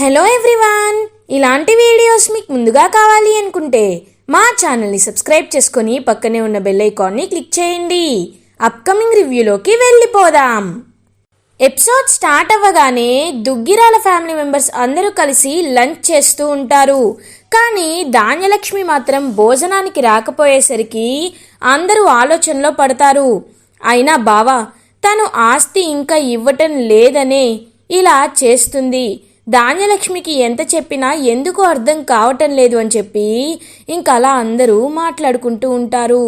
Hello everyone ఇలాంటి videos మీకు ముందుగా కావాలి అనుకుంటే మా ఛానల్ని సబ్స్క్రైబ్ చేసుకొని పక్కనే ఉన్న బెల్ ఐకాన్ని క్లిక్ చేయండి. అప్కమింగ్ రివ్యూలోకి వెళ్ళిపోదాం. ఎపిసోడ్ స్టార్ట్ అవ్వగానే దుగ్గిరాల ఫ్యామిలీ మెంబర్స్ అందరూ కలిసి లంచ్ చేస్తూ ఉంటారు. కానీ ధాన్యలక్ష్మి మాత్రం భోజనానికి రాకపోయేసరికి అందరూ ఆలోచనలో పడతారు. అయినా బావా తను ఆస్తి ఇంకా ఇవ్వటం లేదనే ఇలా చేస్తుంది. ధాన్యలక్ష్మికి ఎంత చెప్పినా ఎందుకు అర్థం కావటం లేదు అని చెప్పి ఇంకా అలా అందరూ మాట్లాడుకుంటూ ఉంటారు.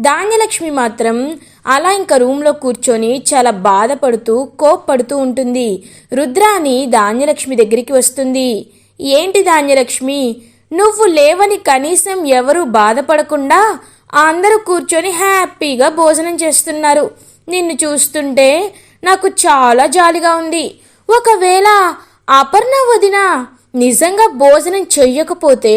ధాన్యలక్ష్మి మాత్రం అలా ఇంకా రూమ్లో కూర్చొని చాలా బాధపడుతూ కోప్పడుతూ ఉంటుంది. రుద్రాని ధాన్యలక్ష్మి దగ్గరికి వస్తుంది. ఏంటి ధాన్యలక్ష్మి? నువ్వు లేవని కనీసం ఎవరు బాధపడకుండా అందరూ కూర్చొని హ్యాపీగా భోజనం చేస్తున్నారు. నిన్ను చూస్తుంటే నాకు చాలా జాలిగా ఉంది. ఒకవేళ అపర్ణ వదిన నిజంగా భోజనం చెయ్యకపోతే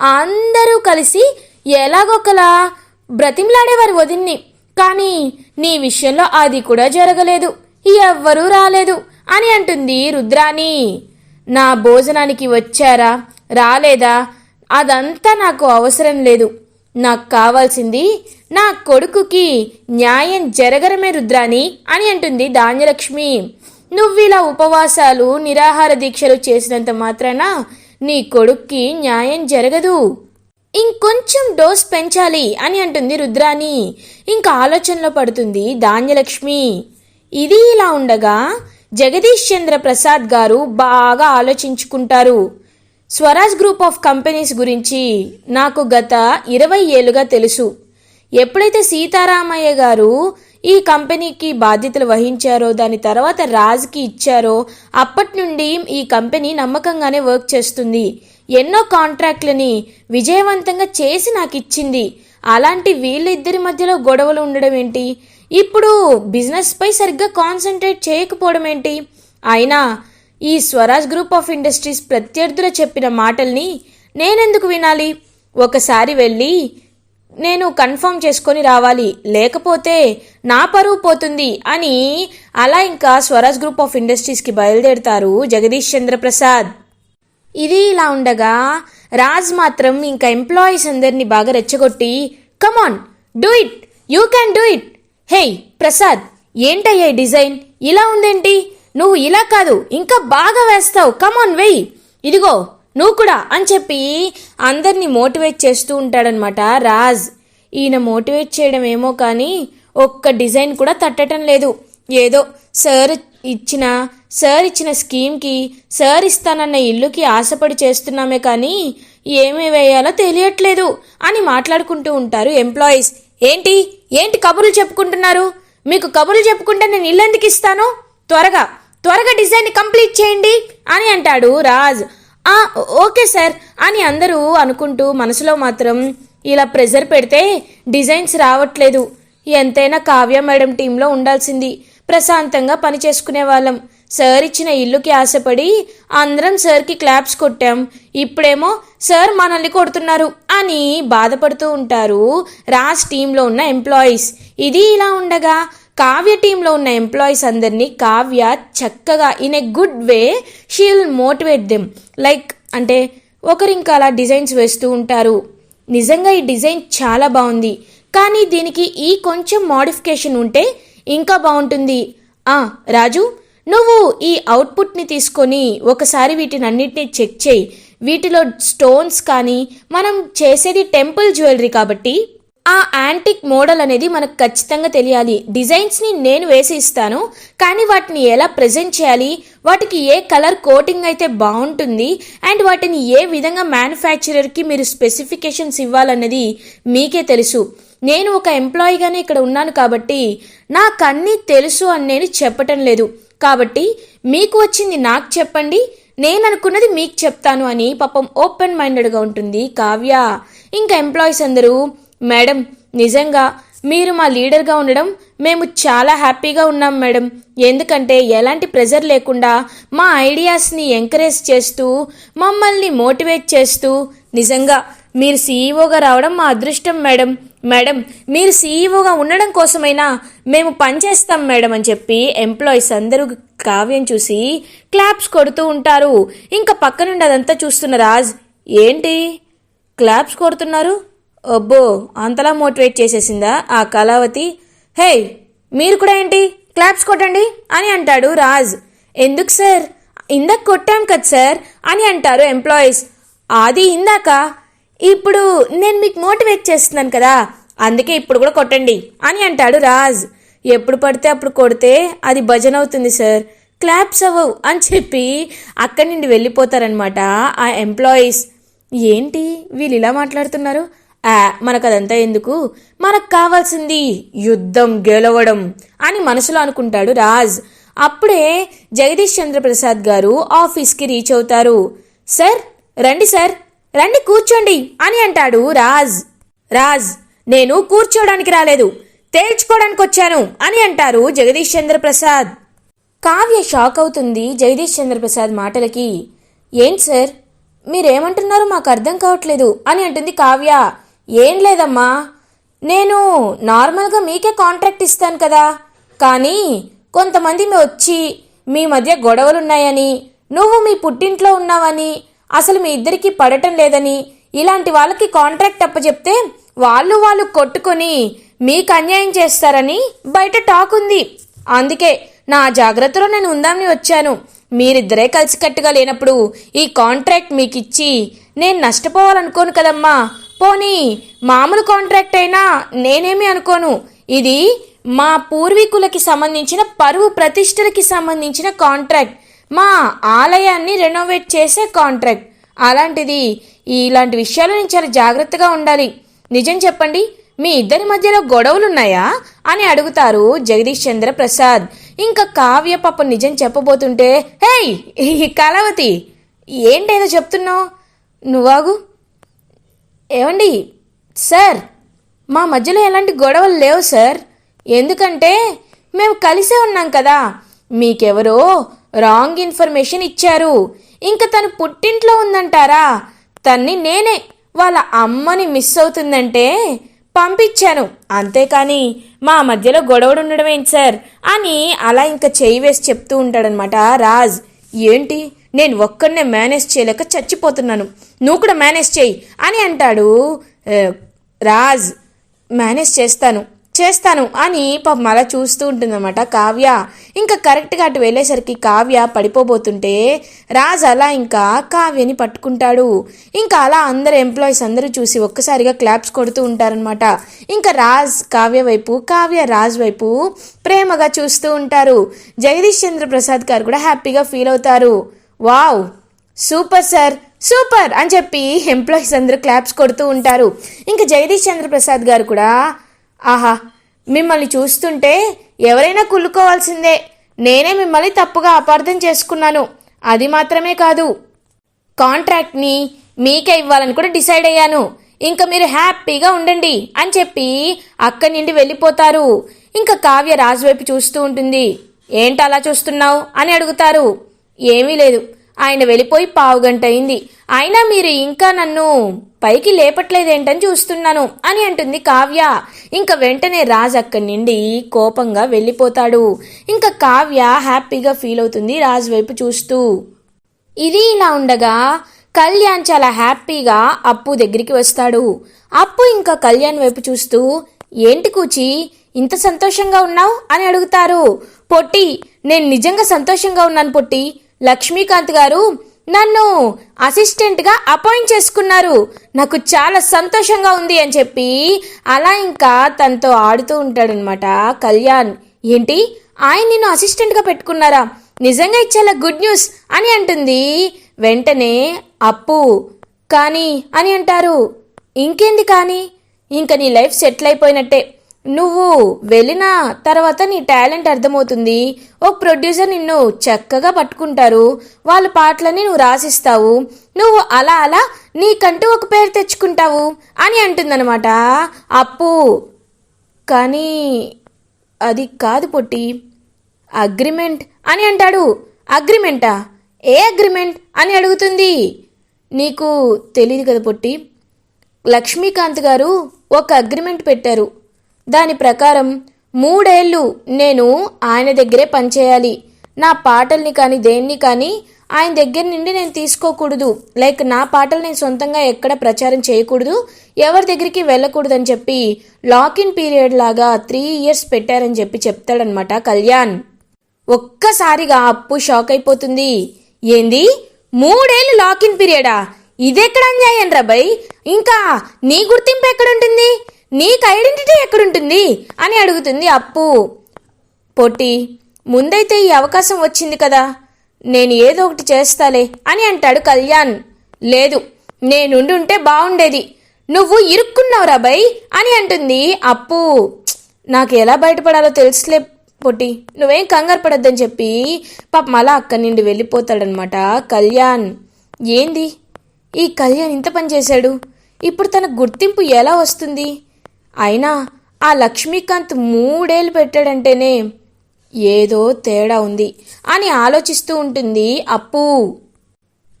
అందరూ కలిసి ఎలాగొకలా బ్రతిమలాడేవారు వదిన్ని. కానీ నీ విషయంలో అది కూడా జరగలేదు. ఎవ్వరూ రాలేదు అని అంటుంది రుద్రాని నా భోజనానికి వచ్చారా? రాలేదా? అదంతా నాకు అవసరం లేదు. నాకు కావాల్సింది నా కొడుకుకి న్యాయం జరగరమే రుద్రాణి అని అంటుంది ధాన్యలక్ష్మి. నువ్విలా ఉపవాసాలు నిరాహార దీక్షలు చేసినంత మాత్రాన నీ కొడుక్కి న్యాయం జరగదు. ఇంకొంచెం డోస్ పెంచాలి అని అంటుంది రుద్రాణి. ఇంకా ఆలోచనలో పడుతుంది ధాన్యలక్ష్మి. ఇది ఇలా ఉండగా జగదీష్ చంద్ర ప్రసాద్ గారు బాగా ఆలోచించుకుంటారు. స్వరాజ్ గ్రూప్ ఆఫ్ కంపెనీస్ గురించి నాకు గత ఇరవై ఏళ్ళుగా తెలుసు. ఎప్పుడైతే సీతారామయ్య గారు ఈ కంపెనీకి బాధ్యతలు వహించారో దాని తర్వాత రాజ్కి ఇచ్చారో అప్పటి నుండి ఈ కంపెనీ నమ్మకంగానే వర్క్ చేస్తుంది. ఎన్నో కాంట్రాక్ట్లని విజయవంతంగా చేసి నాకు ఇచ్చింది. అలాంటి వీళ్ళిద్దరి మధ్యలో గొడవలు ఉండడం ఏంటి? ఇప్పుడు బిజినెస్పై సరిగ్గా కాన్సన్ట్రేట్ చేయకపోవడం ఏంటి? అయినా ఈ స్వరాజ్ గ్రూప్ ఆఫ్ ఇండస్ట్రీస్ ప్రత్యర్థులు చెప్పిన మాటల్ని నేనెందుకు వినాలి? ఒకసారి వెళ్ళి నేను కన్ఫర్మ్ చేసుకొని రావాలి. లేకపోతే నా పరువు పోతుంది అని అలా ఇంకా స్వరాజ్ గ్రూప్ ఆఫ్ ఇండస్ట్రీస్కి బయలుదేరుతారు జగదీష్ చంద్రప్రసాద్. ఇది ఇలా ఉండగా రాజ్ మాత్రం ఇంకా ఎంప్లాయీస్ అందరినీ బాగా రెచ్చగొట్టి come on do it you can do it hey Prasad ఏంటయ్యా డిజైన్? ఇలా ఉందేంటి? నువ్వు ఇలా కాదు ఇంకా బాగా వేస్తావు. కమాన్ వెయ్యి ఇదిగో నువ్వు కూడా అని చెప్పి అందరినీ మోటివేట్ చేస్తూ ఉంటాడనమాట రాజ్. ఈయన మోటివేట్ చేయడం ఏమో కానీ ఒక్క డిజైన్ కూడా తట్టడం లేదు. ఏదో సార్ ఇచ్చిన సార్ ఇచ్చిన స్కీమ్కి సార్ ఇస్తానన్న ఇల్లుకి ఆశపడి చేస్తున్నామే కానీ ఏమి వేయాలో తెలియట్లేదు అని మాట్లాడుకుంటూ ఉంటారు ఎంప్లాయీస్. ఏంటి? ఏంటి కబుర్లు చెప్పుకుంటున్నారు? మీకు కబుర్లు చెప్పుకుంటే నేను ఇల్లు ఎందుకు ఇస్తాను? త్వరగా త్వరగా డిజైన్ కంప్లీట్ చేయండి అని అంటాడు రాజ్. Okay sir. అని అందరూ అనుకుంటూ మనసులో మాత్రం ఇలా ప్రెజర్ పెడితే డిజైన్స్ రావట్లేదు. ఎంతైనా కావ్య మేడం టీంలో ఉండాల్సింది. ప్రశాంతంగా పని చేసుకునే వాళ్ళం. సార్ ఇచ్చిన ఇల్లుకి ఆశపడి అందరం సార్కి క్లాప్స్ కొట్టాం. ఇప్పుడేమో సార్ మనల్ని కొడుతున్నారు అని బాధపడుతూ ఉంటారు రాజ్ టీంలో ఉన్న ఎంప్లాయీస్. ఇది ఇలా ఉండగా కావ్య టీంలో ఉన్న ఎంప్లాయీస్ అందరినీ కావ్య చక్కగా in a good way she will motivate them like అంటే ఒకరు ఇంకా అలా డిజైన్స్ వేస్తూ ఉంటారు. నిజంగా ఈ డిజైన్ చాలా బాగుంది. కానీ దీనికి ఈ కొంచెం మోడిఫికేషన్ ఉంటే ఇంకా బాగుంటుంది. ఆ రాజు నువ్వు ఈ అవుట్పుట్ని తీసుకొని ఒకసారి వీటిని అన్నిటిని చెక్ చేయి. వీటిలో స్టోన్స్ కానీ మనం చేసేది టెంపుల్ జ్యువెలరీ కాబట్టి ఆ యాంటిక్ మోడల్ అనేది మనకు ఖచ్చితంగా తెలియాలి. డిజైన్స్ని నేను వేసి ఇస్తాను కానీ వాటిని ఎలా ప్రజెంట్ చేయాలి వాటికి ఏ కలర్ కోటింగ్ అయితే బాగుంటుంది అండ్ వాటిని ఏ విధంగా మ్యానుఫ్యాక్చరర్కి మీరు స్పెసిఫికేషన్స్ ఇవ్వాలన్నది మీకే తెలుసు. నేను ఒక ఎంప్లాయీగానే ఇక్కడ ఉన్నాను కాబట్టి నాకు అన్నీ తెలుసు అని నేను చెప్పటం లేదు. కాబట్టి మీకు వచ్చింది నాకు చెప్పండి నేను అనుకున్నది మీకు చెప్తాను అని పాపం ఓపెన్ మైండెడ్గా ఉంటుంది కావ్య. ఇంకా ఎంప్లాయీస్ అందరూ మేడం నిజంగా మీరు మా లీడర్గా ఉండడం మేము చాలా హ్యాపీగా ఉన్నాం మేడం. ఎందుకంటే ఎలాంటి ప్రెజర్ లేకుండా మా ఐడియాస్ని ఎంకరేజ్ చేస్తూ మమ్మల్ని మోటివేట్ చేస్తూ నిజంగా మీరు సీఈఓగా రావడం మా అదృష్టం మేడం. మేడం మీరు సీఈఓగా ఉండడం కోసమైనా మేము పనిచేస్తాం మేడం అని చెప్పి ఎంప్లాయీస్ అందరూ కావ్యం చూసి క్లాప్స్ కొడుతూ ఉంటారు. ఇంకా పక్క నుండి అదంతా చూస్తున్న రాజ్ ఏంటి? క్లాప్స్ కొడుతున్నారు? అబ్బో అంతలా మోటివేట్ చేసేసిందా ఆ కళావతి? హే మీరు కూడా ఏంటి? క్లాప్స్ కొట్టండి అని అంటాడు రాజ్. ఎందుకు సార్? ఇందాక కొట్టాం కదా సార్ అని అంటారు ఎంప్లాయీస్. అది ఇందాక? ఇప్పుడు నేను మీకు మోటివేట్ చేస్తున్నాను కదా అందుకే ఇప్పుడు కూడా కొట్టండి అని అంటాడు రాజ్. ఎప్పుడు పడితే అప్పుడు కొడితే అది భజన అవుతుంది సార్. క్లాప్స్ అవ్వవు అని చెప్పి అక్కడి నుండి వెళ్ళిపోతారనమాట ఆ ఎంప్లాయీస్. ఏంటి వీళ్ళు ఇలా మాట్లాడుతున్నారు? మనకు అదంతా ఎందుకు? మనకు కావాల్సింది యుద్ధం గెలవడం అని మనసులో అనుకుంటాడు రాజ్. అప్పుడే జగదీష్ చంద్రప్రసాద్ గారు ఆఫీస్కి రీచ్ అవుతారు. సార్ రండి సార్ రండి కూర్చోండి అని అంటాడు రాజ్. రాజ్ నేను కూర్చోడానికి రాలేదు తేల్చుకోవడానికి వచ్చాను అని అంటారు జగదీష్ చంద్రప్రసాద్. కావ్య షాక్ అవుతుంది జగదీష్ చంద్రప్రసాద్ మాటలకి. ఏంటి సార్? మీరేమంటున్నారో మాకు అర్థం కావట్లేదు అని అంటుంది కావ్య. ఏం లేదమ్మా. నేను నార్మల్గా మీకే కాంట్రాక్ట్ ఇస్తాను కదా. కానీ కొంతమంది మీ వచ్చి మీ మధ్య గొడవలున్నాయని నువ్వు మీ పుట్టింట్లో ఉన్నావని అసలు మీ ఇద్దరికి పడటం లేదని ఇలాంటి వాళ్ళకి కాంట్రాక్ట్ అప్పచెప్తే వాళ్ళు వాళ్ళు కొట్టుకొని మీకు అన్యాయం చేస్తారని బయట టాక్ ఉంది. అందుకే నా జాగ్రత్తలో నేను ఉందామని వచ్చాను. మీరిద్దరే కలిసికట్టుగా లేనప్పుడు ఈ కాంట్రాక్ట్ మీకు ఇచ్చి నేను నష్టపోవాలనుకోను కదమ్మా. పోనీ మామూలు కాంట్రాక్ట్ అయినా నేనేమి అనుకోను. ఇది మా పూర్వీకులకి సంబంధించిన పరువు ప్రతిష్టలకి సంబంధించిన కాంట్రాక్ట్. మా ఆలయాన్ని రెనోవేట్ చేసే కాంట్రాక్ట్. అలాంటిది ఇలాంటి విషయాలు నేను చాలా జాగ్రత్తగా ఉండాలి. నిజం చెప్పండి మీ ఇద్దరి మధ్యలో గొడవలున్నాయా? అని అడుగుతారు జగదీష్ చంద్ర ప్రసాద్ ఇంకా కావ్య పాప నిజం చెప్పబోతుంటే హేయ్ కళావతి ఏంటేదో చెప్తున్నావు? నువ్వాగు ఏమండి? సార్ మా మధ్యలో ఎలాంటి గొడవలు లేవు సార్. ఎందుకంటే మేము కలిసే ఉన్నాం కదా. మీకెవరో రాంగ్ ఇన్ఫర్మేషన్ ఇచ్చారు. ఇంకా తను పుట్టింట్లో ఉందంటారా? తన్ని నేనే వాళ్ళ అమ్మని మిస్ అవుతుందంటే పంపించాను. అంతేకాని మా మధ్యలో గొడవలు ఉండడం ఏంటి సార్? అని అలా ఇంకా చేయి వేసి చెప్తూ ఉంటాడనమాట రాజ్. ఏంటి? నేను ఒక్కడనే మేనేజ్ చేయలేక చచ్చిపోతున్నాను. నువ్వు కూడా మేనేజ్ చేయి అని అంటాడు రాజ్. మేనేజ్ చేస్తాను చేస్తాను అని పాపం అలా చూస్తూ ఉంటుందన్నమాట కావ్య. ఇంకా కరెక్ట్గా అటు వెళ్ళేసరికి కావ్య పడిపోబోతుంటే రాజ్ అలా ఇంకా కావ్యని పట్టుకుంటాడు. ఇంకా అలా అందరు ఎంప్లాయీస్ అందరూ చూసి ఒక్కసారిగా క్లాప్స్ కొడుతూ ఉంటారనమాట ఇంకా రాజ్ కావ్య వైపు కావ్య రాజ్ వైపు ప్రేమగా చూస్తూ ఉంటారు. జగదీష్ చంద్ర ప్రసాద్ గారు కూడా హ్యాపీగా ఫీల్ అవుతారు. వావ్ సూపర్ సార్ సూపర్ అని చెప్పి ఎంప్లాయీస్ అందరూ క్లాప్స్ కొడుతూ ఉంటారు. ఇంకా జగదీష్ చంద్రప్రసాద్ గారు కూడా ఆహా మిమ్మల్ని చూస్తుంటే ఎవరైనా కుళ్ళుకోవాల్సిందే. నేనే మిమ్మల్ని తప్పుగా అపార్థం చేసుకున్నాను. అది మాత్రమే కాదు. కాంట్రాక్ట్ని మీకే ఇవ్వాలని కూడా డిసైడ్ అయ్యాను. ఇంకా మీరు హ్యాపీగా ఉండండి అని చెప్పి అక్కడి నుండి వెళ్ళిపోతారు. ఇంకా కావ్య రాజు వైపు చూస్తూ ఉంటుంది. ఏంటి అలా చూస్తున్నావు? అని అడుగుతారు. ఏమీ లేదు. ఆయన వెళ్ళిపోయి పావుగంట అయింది. అయినా మీరు ఇంకా నన్ను పైకి లేపట్లేదేంటని చూస్తున్నాను అని అంటుంది కావ్య. ఇంకా వెంటనే రాజ్ అక్కడి నుండి కోపంగా వెళ్ళిపోతాడు. ఇంకా కావ్య హ్యాపీగా ఫీల్ అవుతుంది రాజ్ వైపు చూస్తూ. ఇది ఇలా ఉండగా కళ్యాణ్ చాలా హ్యాపీగా అప్పు దగ్గరికి వస్తాడు. అప్పు ఇంకా కళ్యాణ్ వైపు చూస్తూ ఏంటి కూచి ఇంత సంతోషంగా ఉన్నావు? అని అడుగుతారు. పొట్టి నేను నిజంగా సంతోషంగా ఉన్నాను పొట్టి. లక్ష్మీకాంత్ గారు నన్ను అసిస్టెంట్గా అపాయింట్ చేసుకున్నారు. నాకు చాలా సంతోషంగా ఉంది అని చెప్పి అలా ఇంకా తనతో ఆడుతూ ఉంటాడనమాట కళ్యాణ్. ఏంటి? ఆయన నిన్ను అసిస్టెంట్గా పెట్టుకున్నారా? నిజంగా ఇది చాలా గుడ్ న్యూస్ అని అంటుంది. వెంటనే అప్పు. కానీ అని అంటారు. ఇంకేంది కానీ? ఇంకా నీ లైఫ్ సెటిల్ అయిపోయినట్టే. నువ్వు వెళ్ళిన తర్వాత నీ టాలెంట్ అర్థమవుతుంది. ఓ ప్రొడ్యూసర్ నిన్ను చక్కగా పట్టుకుంటారు. వాళ్ళ పాటలని నువ్వు రాసిస్తావు. నువ్వు అలా అలా నీకంటూ ఒక పేరు తెచ్చుకుంటావు అని అంటుందన్నమాట. అప్పు. కానీ అది కాదు పొట్టి. అగ్రిమెంట్ అని అంటాడు. అగ్రిమెంటా? ఏ అగ్రిమెంట్ అని అడుగుతుంది. నీకు తెలియదు కదా పొట్టి. లక్ష్మీకాంత్ గారు ఒక అగ్రిమెంట్ పెట్టారు. దాని ప్రకారం మూడేళ్ళు నేను ఆయన దగ్గరే పనిచేయాలి. నా పాటల్ని కానీ దేన్ని కానీ ఆయన దగ్గర నుండి నేను తీసుకోకూడదు. లైక్ నా పాటలు నేను సొంతంగా ఎక్కడ ప్రచారం చేయకూడదు. ఎవరి దగ్గరికి వెళ్ళకూడదు అని చెప్పి లాక్ ఇన్ పీరియడ్ లాగా త్రీ ఇయర్స్ పెట్టారని చెప్పి చెప్తాడనమాట కళ్యాణ్. ఒక్కసారిగా అప్పు షాక్ అయిపోతుంది. ఏంది? మూడేళ్ళు లాక్ ఇన్ పీరియడా? ఇదెక్కడ అన్యాయం రాబాయ్ ఇంకా నీ గుర్తింపు ఎక్కడుంటుంది? నీకు ఐడెంటిటీ ఎక్కడుంటుంది? అని అడుగుతుంది అప్పు. పొట్టి ముందైతే ఈ అవకాశం వచ్చింది కదా. నేను ఏదో ఒకటి చేస్తాలే అని అంటాడు కళ్యాణ్. లేదు నేనుండుంటే బాగుండేది నువ్వు ఇరుక్కున్నావురా బై అని అంటుంది అప్పు. నాకు ఎలా బయటపడాలో తెలుసులే పొట్టి. నువ్వేం కంగారు పడొద్దని చెప్పి పాపం అలా అక్కడి నుండి వెళ్ళిపోతాడనమాట కళ్యాణ్. ఏంది? ఈ కళ్యాణ్ ఇంత పని చేశాడు. ఇప్పుడు తన గుర్తింపు ఎలా వస్తుంది? అయినా ఆ లక్ష్మీకాంత్ మూడేళ్ళు పెట్టాడంటేనే ఏదో తేడా ఉంది అని ఆలోచిస్తూ ఉంటుంది అప్పు.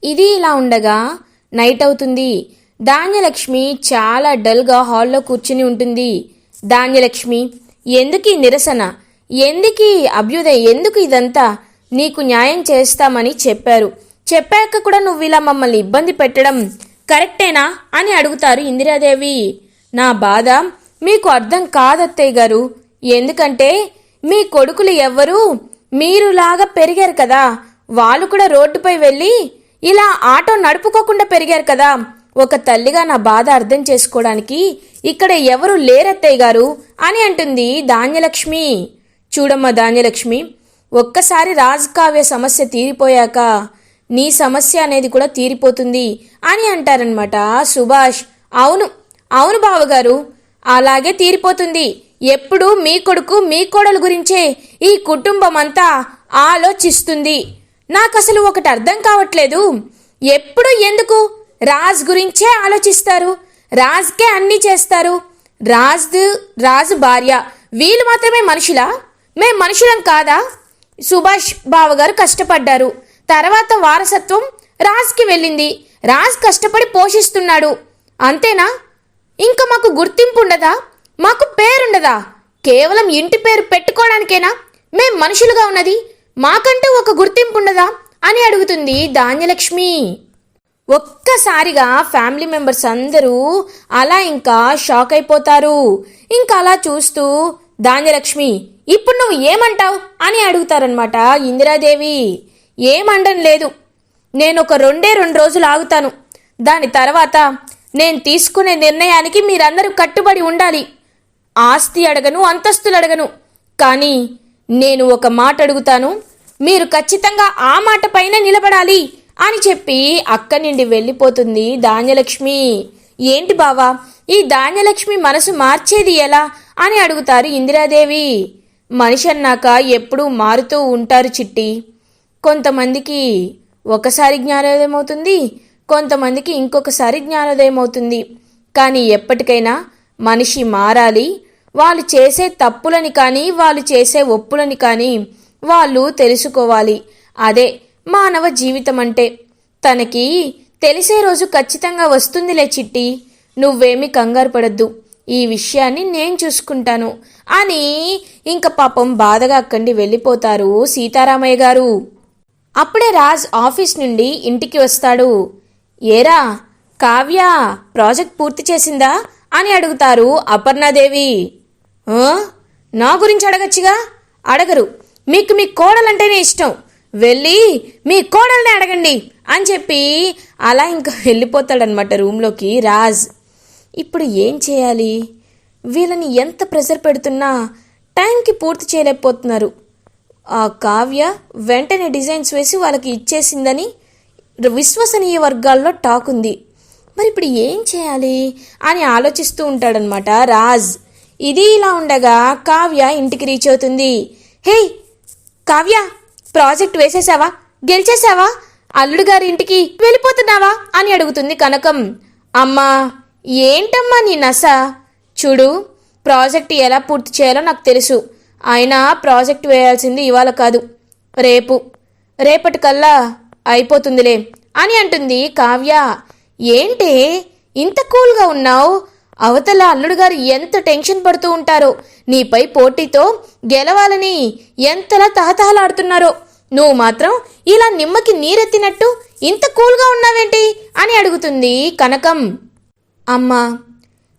ఇది ఇలా ఉండగా నైట్ అవుతుంది. ధాన్యలక్ష్మి చాలా డల్గా హాల్లో కూర్చుని ఉంటుంది. ధాన్యలక్ష్మి ఎందుకీ నిరసన? ఎందుకీ అభ్యుదయ? ఎందుకు ఇదంతా? నీకు న్యాయం చేస్తామని చెప్పారు. చెప్పాక కూడా నువ్వు ఇలా మమ్మల్ని ఇబ్బంది పెట్టడం కరెక్టేనా? అని అడుగుతారు ఇందిరాదేవి. నా బాధ మీకు అర్థం కాదత్తయ్య గారు. ఎందుకంటే మీ కొడుకులు ఎవ్వరూ మీరులాగా పెరిగారు కదా. వాళ్ళు కూడా రోడ్డుపై వెళ్ళి ఇలా ఆటో నడుపుకోకుండా పెరిగారు కదా. ఒక తల్లిగా నా బాధ అర్థం చేసుకోవడానికి ఇక్కడ ఎవరు లేరత్తయ్య గారు అని అంటుంది ధాన్యలక్ష్మి. చూడమ్మా ధాన్యలక్ష్మి ఒక్కసారి రాజకావ్య సమస్య తీరిపోయాక నీ సమస్య అనేది కూడా తీరిపోతుంది అని అంటారనమాట సుభాష్. అవును అవును బావగారు. అలాగే తీరిపోతుంది. ఎప్పుడు మీ కొడుకు మీ కోడలు గురించే ఈ కుటుంబం అంతా ఆలోచిస్తుంది. నాకు అసలు ఒకటి అర్థం కావట్లేదు. ఎప్పుడు ఎందుకు? రాజ్ గురించే ఆలోచిస్తారు. రాజ్కే అన్నీ చేస్తారు. రాజ్ రాజు భార్య వీళ్ళు మాత్రమే మనుషులా? మేం మనుషులం కాదా? సుభాష్ బావగారు కష్టపడ్డారు. తర్వాత వారసత్వం రాజ్కి వెళ్ళింది. రాజ్ కష్టపడి పోషిస్తున్నాడు. అంతేనా? ఇంకా మాకు గుర్తింపు ఉండదా మాకు పేరుండదా కేవలం ఇంటి పేరు పెట్టుకోవడానికేనా మేం మనుషులుగా ఉన్నది? మాకంటూ ఒక గుర్తింపు ఉండదా అని అడుగుతుంది ధాన్యలక్ష్మి. ఒక్కసారిగా ఫ్యామిలీ మెంబర్స్ అందరూ అలా ఇంకా షాక్ అయిపోతారు. ఇంకా అలా చూస్తూ ధాన్యలక్ష్మి ఇప్పుడు నువ్వు ఏమంటావు? అని అడుగుతారనమాట ఇందిరాదేవి. ఏమండం లేదు. నేను ఒక రెండే రెండు రోజులు ఆగుతాను. దాని తర్వాత నేను తీసుకునే నిర్ణయానికి మీరందరూ కట్టుబడి ఉండాలి. ఆస్తి అడగను అంతస్తులు అడగను. కానీ నేను ఒక మాట అడుగుతాను. మీరు ఖచ్చితంగా ఆ మాట పైన నిలబడాలి అని చెప్పి అక్కడి నుండి వెళ్ళిపోతుంది ధాన్యలక్ష్మి. ఏంటి బావా ఈ ధాన్యలక్ష్మి మనసు మార్చేది ఎలా అని అడుగుతారు ఇందిరాదేవి. మనిషి అన్నాక ఎప్పుడూ మారుతూ ఉంటారు చిట్టి. కొంతమందికి ఒకసారి జ్ఞానోదయం అవుతుంది కొంతమందికి ఇంకొకసారి జ్ఞానోదయం అవుతుంది కానీ ఎప్పటికైనా మనిషి మారాలి. వాళ్ళు చేసే తప్పులని కానీ వాళ్ళు చేసే ఒప్పులని కానీ వాళ్ళు తెలుసుకోవాలి. అదే మానవ జీవితం అంటే. తనకి తెలిసే రోజు ఖచ్చితంగా వస్తుందిలే చిట్టి. నువ్వేమి కంగారు పడద్దు. ఈ విషయాన్ని నేను చూసుకుంటాను అని ఇంక పాపం బాధగా అక్కడి వెళ్ళిపోతారు సీతారామయ్య గారు. అప్పుడే రాజ్ ఆఫీస్ నుండి ఇంటికి వస్తాడు. ఏరా కావ్య ప్రాజెక్ట్ పూర్తి చేసిందా అని అడుగుతారు అపర్ణాదేవి. నా గురించి అడగచ్చుగా? అడగరు. మీకు మీ కోడలంటేనే ఇష్టం. వెళ్ళి మీ కోడల్ని అడగండి అని చెప్పి అలా ఇంకా వెళ్ళిపోతాడనమాట రూమ్లోకి రాజ్. ఇప్పుడు ఏం చేయాలి? వీళ్ళని ఎంత ప్రెషర్ పెడుతున్నా టైంకి పూర్తి చేయలేకపోతున్నారు. ఆ కావ్య వెంటనే డిజైన్స్ వేసి వాళ్ళకి ఇచ్చేసిందని విశ్వసనీయ వర్గాల్లో టాక్ ఉంది. మరి ఇప్పుడు ఏం చేయాలి అని ఆలోచిస్తూ ఉంటాడనమాట రాజ్. ఇది ఇలా ఉండగా కావ్య ఇంటికి రీచ్ అవుతుంది. హే కావ్య ప్రాజెక్ట్ వేసేసావా? గెలిచేసావా? అల్లుడు గారి ఇంటికి వెళ్ళిపోతున్నావా? అని అడుగుతుంది కనకం. అమ్మా ఏంటమ్మా నీ నస? చూడు ప్రాజెక్ట్ ఎలా పూర్తి చేయాలో నాకు తెలుసు. అయినా ప్రాజెక్ట్ వేయాల్సింది ఇవాళ కాదు రేపు. రేపటికల్లా అయిపోతుందిలే అని అంటుంది కావ్య. ఏంటే? ఇంత కూల్గా ఉన్నావు? అవతల అల్లుడు గారు ఎంత టెన్షన్ పడుతూ ఉంటారో. నీపై పోటీతో గెలవాలని ఎంతలా తహతహలాడుతున్నారో. నువ్వు మాత్రం ఇలా నిమ్మకి నీరెత్తినట్టు ఇంత కూల్గా ఉన్నావేంటి? అని అడుగుతుంది కనకం. అమ్మా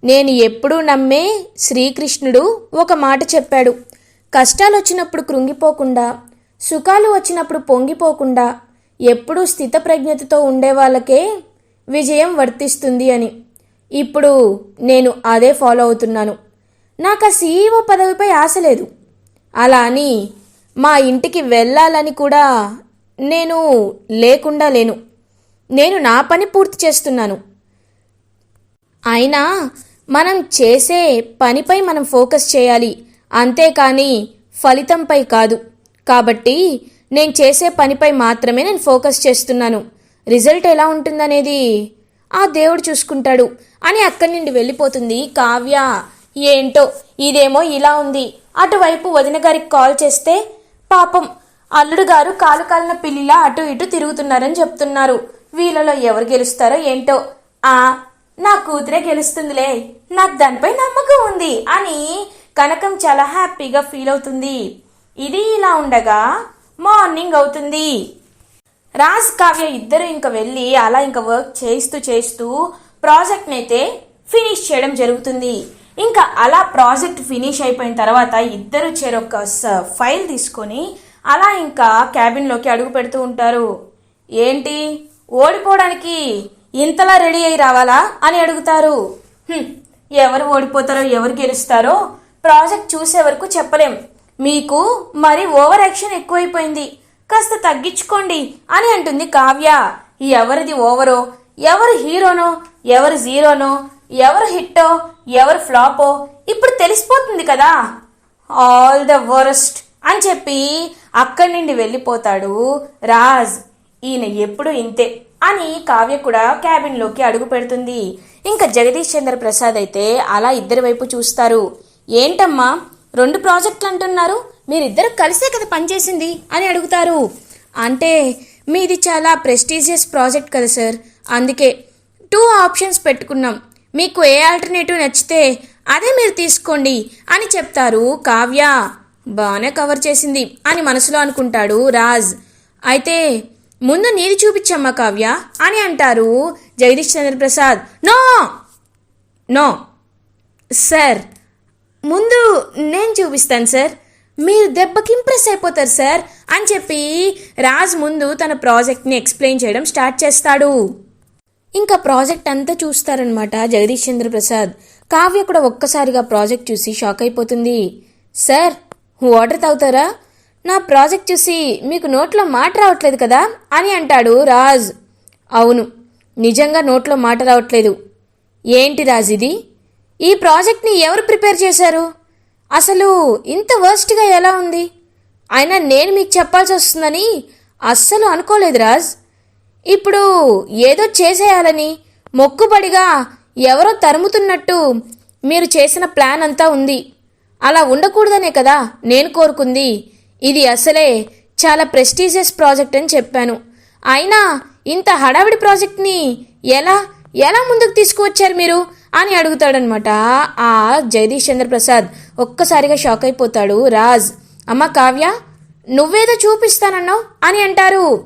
నేను ఎప్పుడూ నమ్మే శ్రీకృష్ణుడు ఒక మాట చెప్పాడు. కష్టాలు వచ్చినప్పుడు కృంగిపోకుండా సుఖాలు వచ్చినప్పుడు పొంగిపోకుండా ఎప్పుడూ స్థితప్రజ్ఞతతో ఉండే వాళ్ళకే విజయం వర్తిస్తుంది అని. ఇప్పుడు నేను అదే ఫాలో అవుతున్నాను. నాకు ఆ సీఈఓ పదవిపై ఆశ లేదు. అలా అని మా ఇంటికి వెళ్ళాలని కూడా నేను లేకుండా లేను. నేను నా పని పూర్తి చేస్తున్నాను. అయినా మనం చేసే పనిపై మనం ఫోకస్ చేయాలి. అంతేకాని ఫలితంపై కాదు. కాబట్టి నేను చేసే పనిపై మాత్రమే నేను ఫోకస్ చేస్తున్నాను. రిజల్ట్ ఎలా ఉంటుందనేది? ఆ దేవుడు చూసుకుంటాడు. అని అక్కడి నుండి వెళ్ళిపోతుంది కావ్య. ఏంటో? ఇదేమో ఇలా ఉంది. అటువైపు వదిన గారికి కాల్ చేస్తే పాపం అల్లుడు గారు కాలు కాలిన పిల్లిలా అటు ఇటు తిరుగుతున్నారని చెప్తున్నారు. వీళ్ళలో ఎవరు గెలుస్తారో ఏంటో? ఆ నా కూతురే గెలుస్తుందిలే. నాకు దానిపై నమ్మకం ఉంది అని కనకం చాలా హ్యాపీగా ఫీల్ అవుతుంది. ఇది ఇలా ఉండగా మార్నింగ్ అవుతుంది. రాజ్ కావ్య ఇద్దరు ఇంకా వెళ్ళి అలా ఇంకా వర్క్ చేస్తూ చేస్తూ ప్రాజెక్ట్ని అయితే ఫినిష్ చేయడం జరుగుతుంది. ఇంకా అలా ప్రాజెక్ట్ ఫినిష్ అయిపోయిన తర్వాత ఇద్దరు చేరొక స- ఫైల్ తీసుకొని అలా ఇంకా క్యాబిన్లోకి అడుగు పెడుతూ ఉంటారు. ఏంటి? ఓడిపోవడానికి ఇంతలా రెడీ అయి రావాలా అని అడుగుతారు. ఎవరు ఓడిపోతారో ఎవరు గెలుస్తారో ప్రాజెక్ట్ చూసే వరకు చెప్పలేం. మీకు మరి ఓవర్ యాక్షన్ ఎక్కువైపోయింది. కాస్త తగ్గించుకోండి అని అంటుంది కావ్య. ఎవరిది ఓవరో? ఎవరు హీరోనో? ఎవరు జీరోనో? ఎవరు హిట్టో? ఎవరు ఫ్లాపో? ఇప్పుడు తెలిసిపోతుంది కదా. ఆల్ ద వరస్ట్ అని చెప్పి అక్కడి నుండి వెళ్ళిపోతాడు రాజ్. ఈయన ఎప్పుడు ఇంతే అని కావ్య కూడా క్యాబిన్లోకి అడుగు పెడుతుంది. ఇంకా జగదీష్ చంద్ర ప్రసాద్ అయితే అలా ఇద్దరి వైపు చూస్తారు. ఏంటమ్మా? రెండు ప్రాజెక్టులు అంటున్నారు. మీరిద్దరు కలిసే కదా పనిచేసింది అని అడుగుతారు. అంటే మీది చాలా ప్రెస్టీజియస్ ప్రాజెక్ట్ కదా సార్. అందుకే టూ ఆప్షన్స్ పెట్టుకున్నాం. మీకు ఏ ఆల్టర్నేటివ్ నచ్చితే అదే మీరు తీసుకోండి అని చెప్తారు కావ్య. బాగానే కవర్ చేసింది అని మనసులో అనుకుంటాడు రాజ్. అయితే ముందు నీది చూపించమ్మా కావ్య అని అంటారు Jagadish Chandraprasad. No! No! Sir ముందు నేను చూపిస్తాను సార్. మీరు దెబ్బకి ఇంప్రెస్ అయిపోతారు సార్ అని చెప్పి రాజ్ ముందు తన ప్రాజెక్ట్ని ఎక్స్ప్లెయిన్ చేయడం స్టార్ట్ చేస్తాడు. ఇంకా ప్రాజెక్ట్ అంతా చూస్తారనమాట జగదీష్ చంద్ర ప్రసాద్ కావ్య కూడా ఒక్కసారిగా ప్రాజెక్ట్ చూసి షాక్ అయిపోతుంది. సార్ వాటర్ తాగుతారా? నా ప్రాజెక్ట్ చూసి మీకు నోట్లో మాట రావట్లేదు కదా అని అంటాడు రాజ్. అవును నిజంగా నోట్లో మాట రావట్లేదు. ఏంటి రాజ్ ఇది? ఈ ప్రాజెక్ట్ని ఎవరు ప్రిపేర్ చేశారు? అసలు ఇంత వర్స్ట్గా ఎలా ఉంది? అయినా నేను మీకు చెప్పాల్సి వస్తుందని అస్సలు అనుకోలేదు రాజ్. ఇప్పుడు ఏదో చేసేయాలని మొక్కుబడిగా ఎవరో తరుముతున్నట్టు మీరు చేసిన ప్లాన్ అంతా ఉంది. అలా ఉండకూడదనే కదా నేను కోరుకుంది. ఇది అసలే చాలా ప్రెస్టీజియస్ ప్రాజెక్ట్ అని చెప్పాను. అయినా ఇంత హడావిడి ప్రాజెక్ట్ని ఎలా ఎలా ముందుకు తీసుకువచ్చారు మీరు? అని అడుగుతాడనమాట ఆ జగదీష్ చంద్రప్రసాద్ ఒక్కసారిగా షాక్ అయిపోతాడు. రాజ్ అమ్మ కావ్య నువ్వేదో చూపిస్తానన్నావు? అని అంటారు.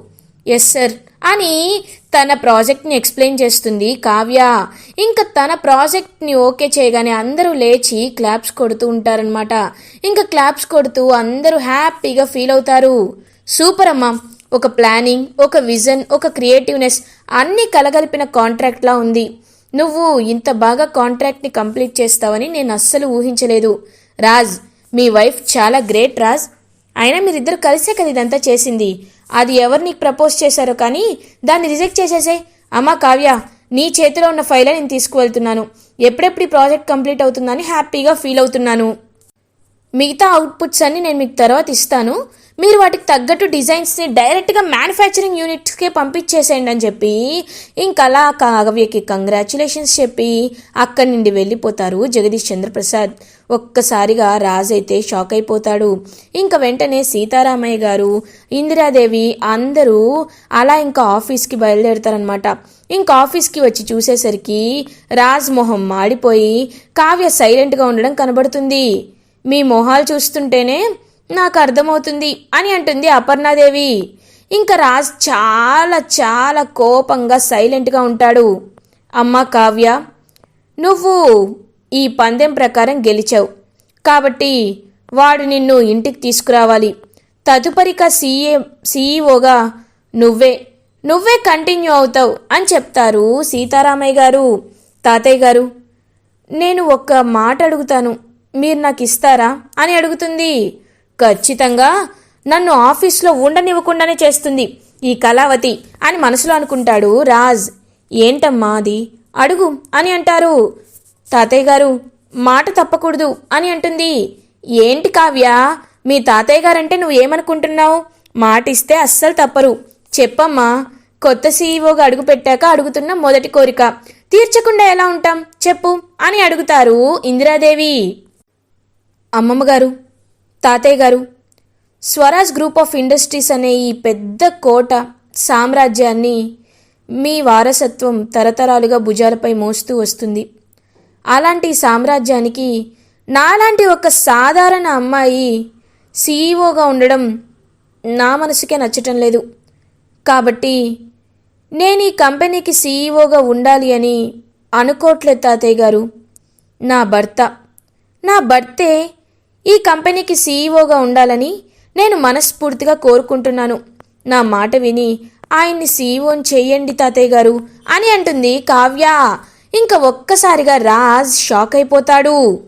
Yes sir. అని తన ప్రాజెక్ట్ని ఎక్స్ప్లెయిన్ చేస్తుంది కావ్య. ఇంకా తన ప్రాజెక్ట్ని ఓకే చేయగానే అందరూ లేచి క్లాప్స్ కొడుతూ ఉంటారనమాట ఇంకా క్లాప్స్ కొడుతూ అందరూ హ్యాపీగా ఫీల్ అవుతారు. సూపర్ అమ్మా. ఒక ప్లానింగ్ ఒక విజన్ ఒక క్రియేటివ్నెస్ అన్నీ కలగలిపిన కాంట్రాక్ట్లా ఉంది. నువ్వు ఇంత బాగా కాంట్రాక్ట్ని కంప్లీట్ చేస్తావని నేను అస్సలు ఊహించలేదు. రాజ్ మీ వైఫ్ చాలా గ్రేట్ రాజ్. అయినా మీరిద్దరు కలిసే కదా ఇదంతా చేసింది. అది ఎవరు నీకు ప్రపోజ్ చేశారో కానీ దాన్ని రిజెక్ట్ చేసేసే. అమ్మా కావ్య నీ చేతిలో ఉన్న ఫైలే నేను తీసుకువెళ్తున్నాను. ఎప్పుడెప్పుడు ఈ ప్రాజెక్ట్ కంప్లీట్ అవుతుందని హ్యాపీగా ఫీల్ అవుతున్నాను. మిగతా అవుట్పుట్స్ అన్ని నేను మీకు తర్వాత ఇస్తాను. మీరు వాటికి తగ్గట్టు డిజైన్స్ని డైరెక్ట్గా మ్యానుఫ్యాక్చరింగ్ యూనిట్స్కే పంపించేసేయండి అని చెప్పి ఇంకలా కావ్యకి కంగ్రాచులేషన్స్ చెప్పి అక్కడి నుండి వెళ్ళిపోతారు జగదీష్ చంద్రప్రసాద్. ఒక్కసారిగా రాజ్ అయితే షాక్ అయిపోతాడు. ఇంకా వెంటనే సీతారామయ్య గారు ఇందిరాదేవి అందరూ అలా ఇంకా ఆఫీస్కి బయలుదేరుతారనమాట ఇంకా ఆఫీస్కి వచ్చి చూసేసరికి రాజ్ మొహం మాడిపోయి కావ్య సైలెంట్గా ఉండడం కనబడుతుంది. మీ మొహాలు చూస్తుంటేనే నాకు అర్థమవుతుంది అని అంటుంది అపర్ణాదేవి. ఇంకా రాజ్ చాలా చాలా కోపంగా సైలెంట్గా ఉంటాడు. అమ్మ కావ్య నువ్వు ఈ పందెం ప్రకారం గెలిచావు. కాబట్టి వాడు నిన్ను ఇంటికి తీసుకురావాలి. తదుపరిగా సీఏ సీఈఓగా నువ్వే నువ్వే కంటిన్యూ అవుతావు అని చెప్తారు సీతారామయ్య గారు తాతయ్య గారు. నేను ఒక్క మాట అడుగుతాను. మీరు నాకు ఇస్తారా? అని అడుగుతుంది. ఖచ్చితంగా నన్ను ఆఫీస్లో ఉండనివ్వకుండానే చేస్తుంది ఈ కళావతి అని మనసులో అనుకుంటాడు రాజ్. ఏంటమ్మా అది? అడుగు అని అంటారు. తాతయ్య గారు మాట తప్పకూడదు అని అంటుంది. ఏంటి కావ్య? మీ తాతయ్య గారంటే నువ్వు ఏమనుకుంటున్నావు? మాట ఇస్తే అస్సలు తప్పరు. చెప్పమ్మా కొత్త సీఈఓగా అడుగు పెట్టాక అడుగుతున్న మొదటి కోరిక. తీర్చకుండా ఎలా ఉంటాం? చెప్పు అని అడుగుతారు ఇందిరాదేవి. అమ్మమ్మగారు తాతయ్య గారు. స్వరాజ్ గ్రూప్ ఆఫ్ ఇండస్ట్రీస్ అనే ఈ పెద్ద కోట సామ్రాజ్యాన్ని మీ వారసత్వం తరతరాలుగా భుజాలపై మోస్తూ వస్తుంది. అలాంటి సామ్రాజ్యానికి నాలాంటి ఒక సాధారణ అమ్మాయి సీఈఓగా ఉండడం నా మనసుకే నచ్చటం లేదు. కాబట్టి నేను ఈ కంపెనీకి సీఈఓగా ఉండాలి అని అనుకోవట్లేదు తాతయ్య గారు. నా భర్త. నా భర్తే ఈ కంపెనీకి సీఈఓగా ఉండాలని నేను మనస్ఫూర్తిగా కోరుకుంటున్నాను. నా మాట విని ఆయన్ని సీఈఓని చెయ్యండి తాతయ్య గారు అని అంటుంది కావ్య. ఇంకా ఒక్కసారిగా రాజ్ షాక్ అయిపోతాడు.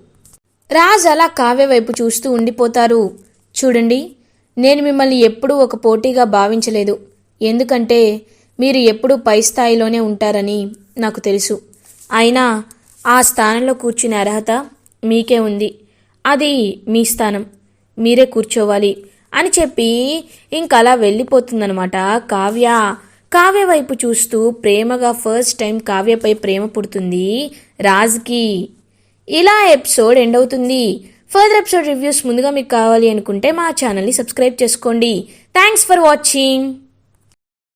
రాజ్ అలా కావ్య వైపు చూస్తూ ఉండిపోతారు. చూడండి నేను మిమ్మల్ని ఎప్పుడూ ఒక పోటీగా భావించలేదు. ఎందుకంటే మీరు ఎప్పుడూ పై స్థాయిలోనే ఉంటారని నాకు తెలుసు. అయినా ఆ స్థానంలో కూర్చునే అర్హత మీకే ఉంది. అది మీ స్థానం. మీరే కూర్చోవాలి అని చెప్పి ఇంకలా వెళ్ళిపోతుందనమాట కావ్య. కావ్య వైపు చూస్తూ ప్రేమగా ఫస్ట్ టైం కావ్యపై ప్రేమ పుడుతుంది రాజ్కి. ఇలా ఎపిసోడ్ ఎండ్ అవుతుంది. ఫర్దర్ ఎపిసోడ్ రివ్యూస్ ముందుగా మీకు కావాలి అనుకుంటే మా ఛానల్ని సబ్స్క్రైబ్ చేసుకోండి. Thanks for watching